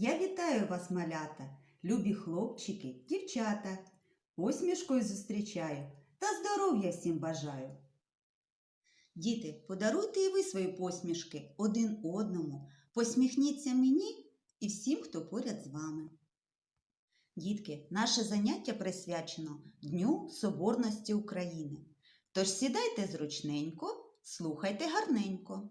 Я вітаю вас, малята, любі хлопчики, дівчата. Посмішкою зустрічаю та здоров'я всім бажаю. Діти, подаруйте і ви свої посмішки один одному. Посміхніться мені і всім, хто поряд з вами. Дітки, наше заняття присвячено Дню Соборності України. Тож сідайте зручненько, слухайте гарненько.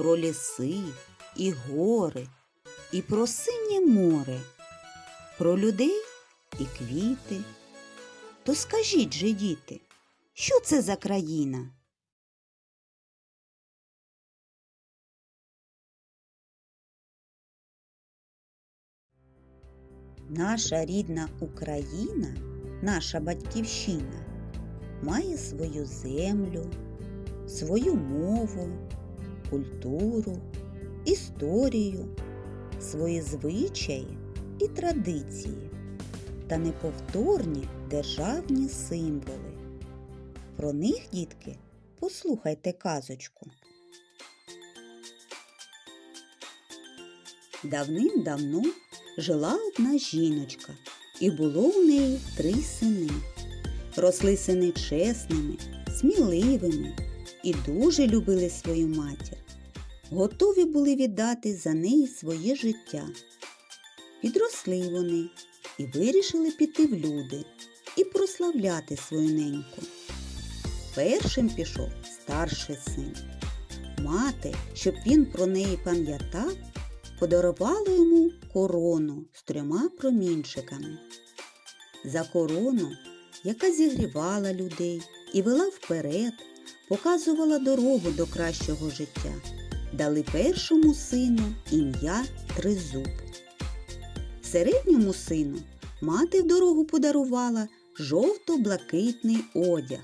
про ліси і гори, і про синє море, про людей і квіти. То скажіть же, діти, що це за країна? Наша рідна Україна, наша батьківщина, має свою землю, свою мову, культуру, історію, свої звичаї і традиції та неповторні державні символи. Про них, дітки, послухайте казочку. Давним-давно жила одна жіночка, і було в неї три сини. Росли сини чесними, сміливими і дуже любили свою матір. Готові були віддати за неї своє життя. Підросли вони і вирішили піти в люди і прославляти свою неньку. Першим пішов старший син. Мати, щоб він про неї пам'ятав, подарувала йому корону з трьома промінчиками. За корону, яка зігрівала людей і вела вперед, показувала дорогу до кращого життя, дали першому сину ім'я Тризуб. Середньому сину мати в дорогу подарувала жовто-блакитний одяг.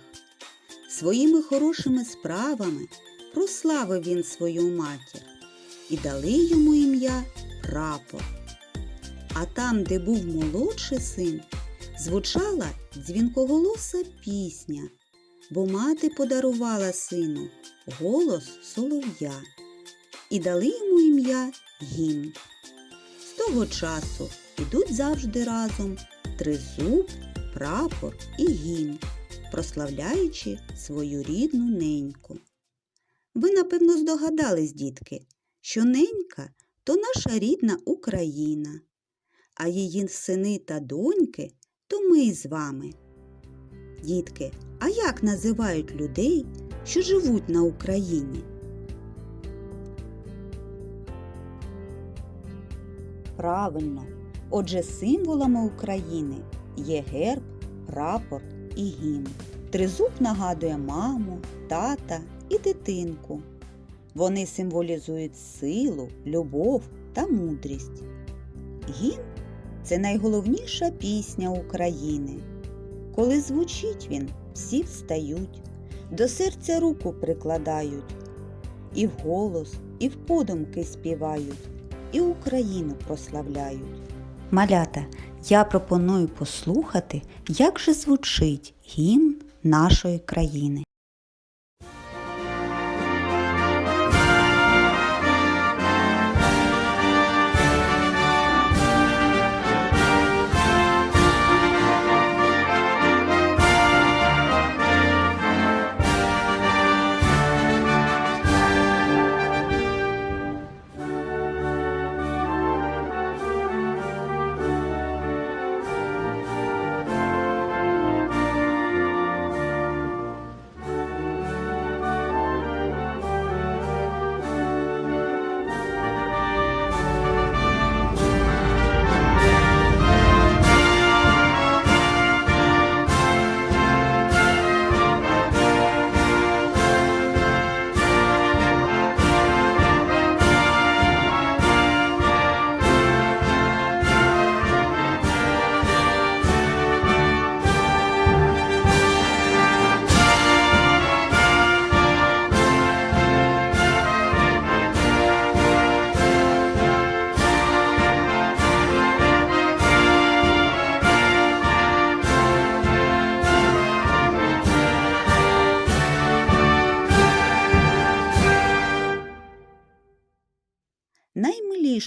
Своїми хорошими справами прославив він свою матір і дали йому ім'я Прапор. А там, де був молодший син, звучала дзвінкоголоса пісня, бо мати подарувала сину голос солов'я і дали йому ім'я Гімн. З того часу ідуть завжди разом тризуб, прапор і гімн, прославляючи свою рідну неньку. Ви, напевно, здогадались, дітки, що ненька то наша рідна Україна, а її сини та доньки то ми з вами. Дітки, а як називають людей, що живуть на Україні? Правильно. Отже, символами України є герб, прапор і гімн. Тризуб нагадує маму, тата і дитинку. Вони символізують силу, любов та мудрість. Гімн це найголовніша пісня України. Коли звучить він, всі встають, до серця руку прикладають, і вголос, і в подумки співають, і Україну прославляють. Малята, я пропоную послухати, як же звучить гімн нашої країни.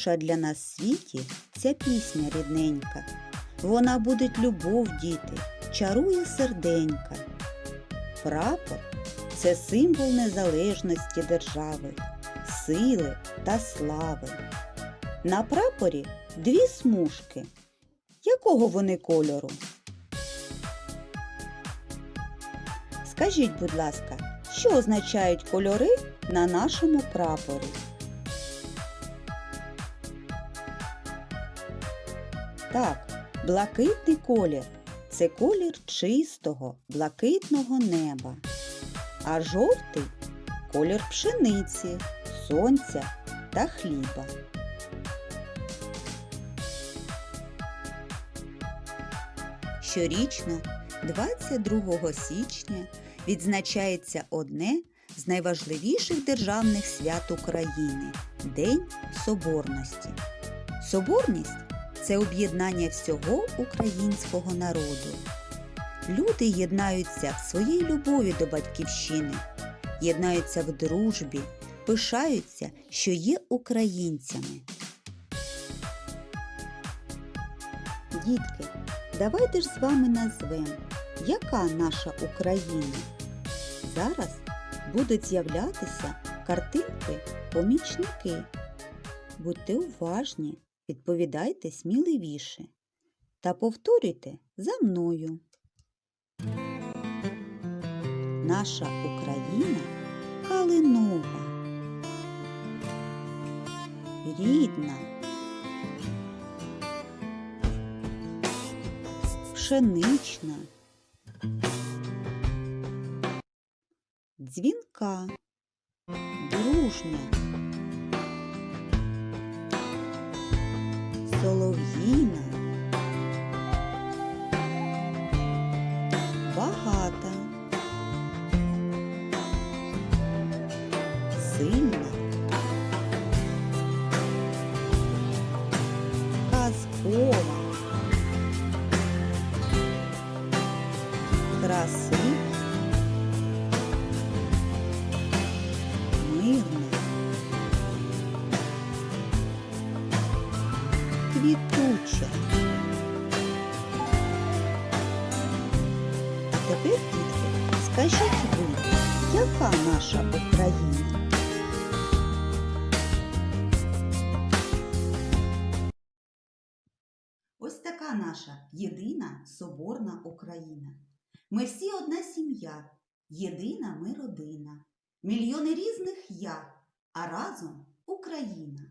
Наймиліша для нас в світі ця пісня рідненька. Вона будить любов діти, чарує серденька. Прапор це символ незалежності держави, сили та слави. На прапорі дві смужки. Якого вони кольору? Скажіть, будь ласка, що означають кольори на нашому прапорі? Так, блакитний колір це колір чистого, блакитного неба. А жовтий колір пшениці, сонця та хліба. Щорічно, 22 січня, відзначається одне з найважливіших державних свят України День Соборності. Соборність це об'єднання всього українського народу. Люди єднаються в своїй любові до батьківщини, єднаються в дружбі, пишаються, що є українцями. Дітки, давайте ж з вами назвемо, яка наша Україна. Зараз будуть з'являтися картинки-помічники. Будьте уважні, відповідайте сміливіше та повторюйте за мною. Наша Україна калинова, рідна, пшенична, дзвінка, дружня, солов'їна, А тепер, дітки, скажіть ви, яка наша Україна? Ось така наша єдина соборна Україна. Ми всі одна сім'я, єдина ми родина, мільйони різних я, а разом Україна.